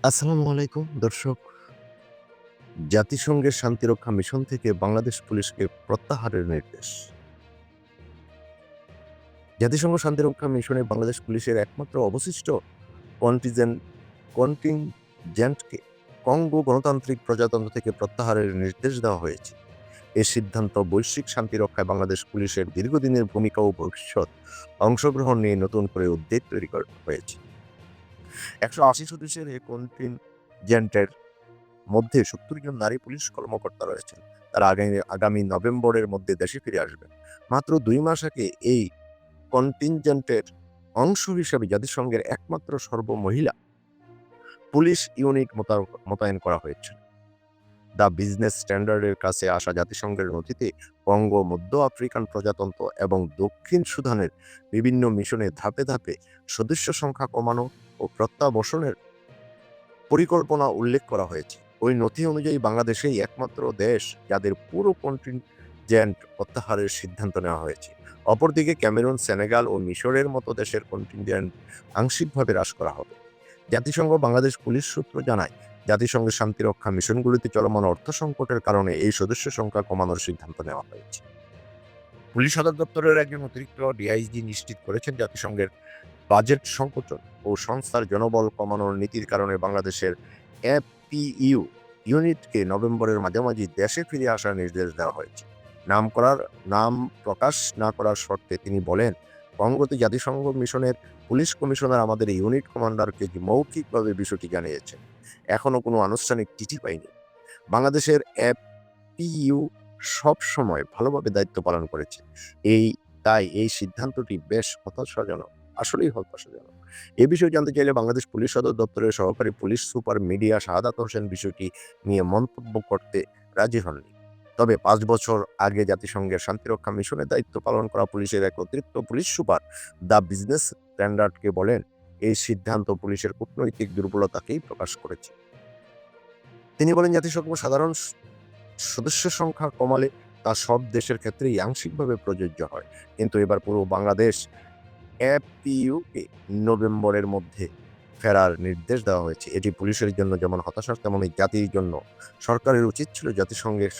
আসসালামু আলাইকুম, দর্শক। জাতিসংঘের শান্তিরক্ষা মিশন থেকে বাংলাদেশ পুলিশকে প্রত্যাহারের নির্দেশ। জাতিসংঘ শান্তিরক্ষা মিশনে বাংলাদেশ পুলিশের একমাত্র অবশিষ্ট কন্টিজেন্ট কন্টিনজেন্টকে কঙ্গো গণতান্ত্রিক প্রজাতন্ত্র থেকে প্রত্যাহারের নির্দেশ দেওয়া হয়েছে। এ সিদ্ধান্ত বৈশ্বিক শান্তি রক্ষায় বাংলাদেশ পুলিশের দীর্ঘদিনের ভূমিকা ও ভবিষ্যৎ অংশগ্রহণ নিয়ে নতুন করে উদ্বেগ তৈরি করা হয়েছে। একশো আশি সদস্যের এই কন্টিনজেন্টের মধ্যে সত্তর জন নারী পুলিশ কর্মকর্তা রয়েছেন। তারা আগামী আগামী নভেম্বরের মধ্যে দেশে ফিরে আসবেন। মাত্র দুই মাস আগে এই কন্টিনজেন্টের অংশ হিসেবে জাতিসংঘের একমাত্র সর্বমহিলা পুলিশ ইউনিট মোতা- মোতায়েন করা হয়েছিল। দ্য বিজনেস স্ট্যান্ডার্ডের কাছে আসা জাতিসংঘের নথিতে কঙ্গো মধ্য আফ্রিকান প্রজাতন্ত্র এবং দক্ষিণ সুদানের বিভিন্ন মিশনে ধাপে ধাপে সদস্য সংখ্যা কমানো ও প্রত্যাবর্ষণের পরিকল্পনা উল্লেখ করা হয়েছে। ওই নথি অনুযায়ী বাংলাদেশেই একমাত্র দেশ যাদের পুরো কন্টিনজেন্ট প্রত্যাহারের সিদ্ধান্ত নেওয়া হয়েছে। অপরদিকে ক্যামেরুন, সেনেগাল ও মিশরের মতো দেশের কন্টিনজেন্ট আংশিকভাবে হ্রাস করা হবে। জাতিসংঘ বাংলাদেশ পুলিশ সূত্র জানায়, জাতিসংঘের শান্তিরক্ষা মিশনগুলিতে চলমান অর্থ সংকটের কারণে এই সদস্য সংখ্যা কমানোর সিদ্ধান্ত নেওয়া হয়েছে। পুলিশ সদর দপ্তরের একজন অতিরিক্ত ডিআইজি নিশ্চিত করেছেন জাতিসংঘের বাজেট সংকোচন। ও সংস্থার জনবল কমানোর নীতির কারণে বাংলাদেশের এফপিইউ ইউনিটকে নভেম্বরের মাঝামাঝি দেশে ফিরে আসার নির্দেশ দেওয়া হয়েছে। নাম করার, নাম প্রকাশ না করার শর্তে তিনি বলেন কঙ্গোতে জাতিসংঘ মিশনের পুলিশ কমিশনার আমাদের ইউনিট কমান্ডারকে মৌখিকভাবে বিষয়টি জানিয়েছেন। এখনও কোনো আনুষ্ঠানিক চিঠি পাইনি। বাংলাদেশের এফপিইউ সব সময় ভালোভাবে দায়িত্ব পালন করেছে। এই, তাই এই সিদ্ধান্তটি বেশ হতাশাজনক, আসলেই হতাশাজনক। এ বিষয়ে জানতে চাইলে বাংলাদেশ পুলিশ সদর দপ্তরের সহকারী police super media Shahadat Hossain বিষয়টি নিয়ে মন্তব্য করতে রাজি হননি। তবে পাঁচ বছর আগে জাতিসংঘের শান্তিরক্ষা মিশনের দায়িত্ব পালন করা পুলিশের এক অতিরিক্ত পুলিশ সুপার দ্য বিজনেস স্ট্যান্ডার্ডকে বলেন, এই সিদ্ধান্ত পুলিশের কূটনৈতিক দুর্বলতাকেই প্রকাশ করেছে। তিনি বলেন, জাতিসংঘ সাধারণ সদস্য সংখ্যা কমালে তা সব দেশের ক্ষেত্রেই আংশিকভাবে প্রযোজ্য হয়। কিন্তু এবার পুরো বাংলাদেশ এফপিইউকে নভেম্বরের মধ্যে ফেরার নির্দেশ দেওয়া হয়েছে। এটি পুলিশের জন্য যেমন হতাশার তেমনই জাতির জন্য সরকারের উচিত ছিল জাতিসংঘের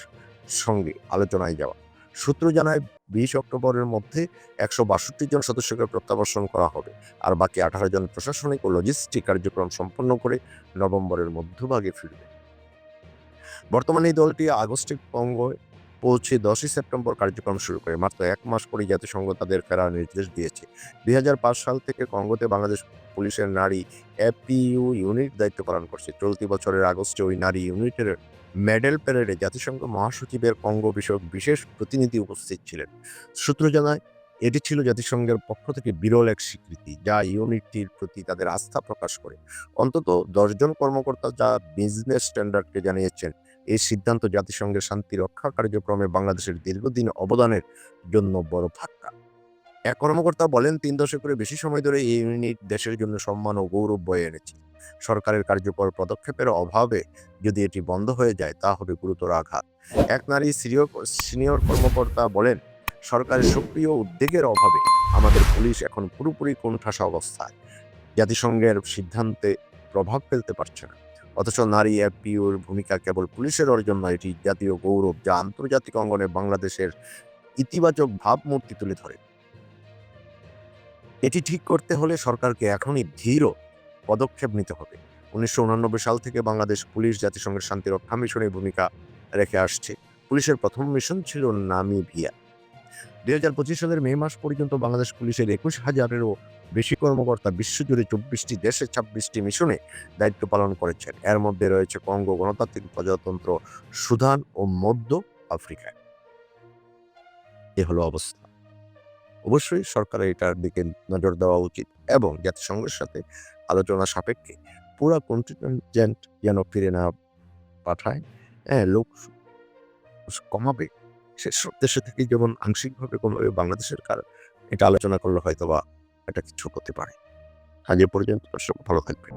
সঙ্গে আলোচনায় যাওয়া। সূত্র জানায়, বিশ অক্টোবরের মধ্যে একশো বাষট্টি জন সদস্যকে প্রত্যাবর্ষণ করা হবে আর বাকি আঠারো জন প্রশাসনিক ও লজিস্টিক কার্যক্রম সম্পন্ন করে নভেম্বরের মধ্যভাগে ফিরবে। বর্তমানে এই দলটি আগস্টে কঙ্গোয় পৌঁছে দশই সেপ্টেম্বর কার্যক্রম শুরু করে। মাত্র এক মাস পরে জাতিসংঘ তাদের ফেরার নির্দেশ দিয়েছে। দু হাজার পাঁচ সাল থেকে কঙ্গোতে বাংলাদেশ পুলিশের নারী এপিইউ ইউনিট দায়িত্ব পালন করছে। চলতি বছরের আগস্টে ওই নারী ইউনিটের মেডেল প্যারেডে জাতিসংঘ মহাসচিবের কঙ্গো বিষয়ক বিশেষ প্রতিনিধি উপস্থিত ছিলেন। সূত্র জানায়, এটি ছিল জাতিসংঘের পক্ষ থেকে বিরল এক স্বীকৃতি, যা ইউনিটটির প্রতি তাদের আস্থা প্রকাশ করে। অন্তত দশজন কর্মকর্তা যা বিজনেস স্ট্যান্ডার্ডকে জানিয়েছেন এই সিদ্ধান্ত জাতিসংঘের শান্তি রক্ষা কার্যক্রমে বাংলাদেশের দীর্ঘদিন অবদানের জন্য বড় ধাক্কা। এক কর্মকর্তা বলেন, তিন দশকের বেশি সময় ধরে এই ইউনিট দেশের জন্য সম্মান ও গৌরব বয়ে এনেছে। সরকারের কার্যকর পদক্ষেপের অভাবে যদি এটি বন্ধ হয়ে যায় তা হবে গুরুতর আঘাত। এক নারী সিনিয়র কর্মকর্তা বলেন সরকারের সক্রিয় উদ্যোগের অভাবে আমাদের পুলিশ এখন পুরোপুরি কোণঠাসা অবস্থায়। জাতিসংঘের সিদ্ধান্তে প্রভাব ফেলতে পারছে না। অথচ নারী এফপিওর ভূমিকা কেবল পুলিশের অর্জন নয়, এটি জাতীয় গৌরব যা আন্তর্জাতিক অঙ্গনে বাংলাদেশের ইতিবাচক ভাবমূর্তি তুলে ধরে। এটি ঠিক করতে হলে সরকারকে এখনই ধীর পদক্ষেপ নিতে হবে। উনিশশো সাল থেকে বাংলাদেশ পুলিশ জাতিসংঘের শান্তিরক্ষা মিশনের ভূমিকা রেখে আসছে। পুলিশের প্রথম মিশন ছিল নামিবিয়া। দুই হাজার পঁচিশ সালের মে মাস পর্যন্ত বাংলাদেশ পুলিশের একুশ হাজারেরও বেশি কর্মকর্তা বিশ্বজুড়ে চব্বিশটি দেশে ছাব্বিশটি মিশনে দায়িত্ব পালন করেছেন। এর মধ্যে রয়েছে কঙ্গো গণতান্ত্রিক প্রজাতন্ত্র সুদান ও মধ্য আফ্রিকায়। এ হলো অবস্থা। অবশ্যই সরকারের এটার দিকে নজর দেওয়া উচিত এবং জাতিসংঘের সাথে আলোচনা সাপেক্ষে পুরা কন্টিনজেন্ট যেন ফিরে না পাঠায় হ্যাঁ লোক কমাবে। সেসব দেশে থেকে যেমন আংশিকভাবে কমাবে, বাংলাদেশের কারণ এটা আলোচনা করলে হয়তো বা এটা কিছু হতে পারে। আগে পর্যন্ত দর্শক ভালো থাকবেন।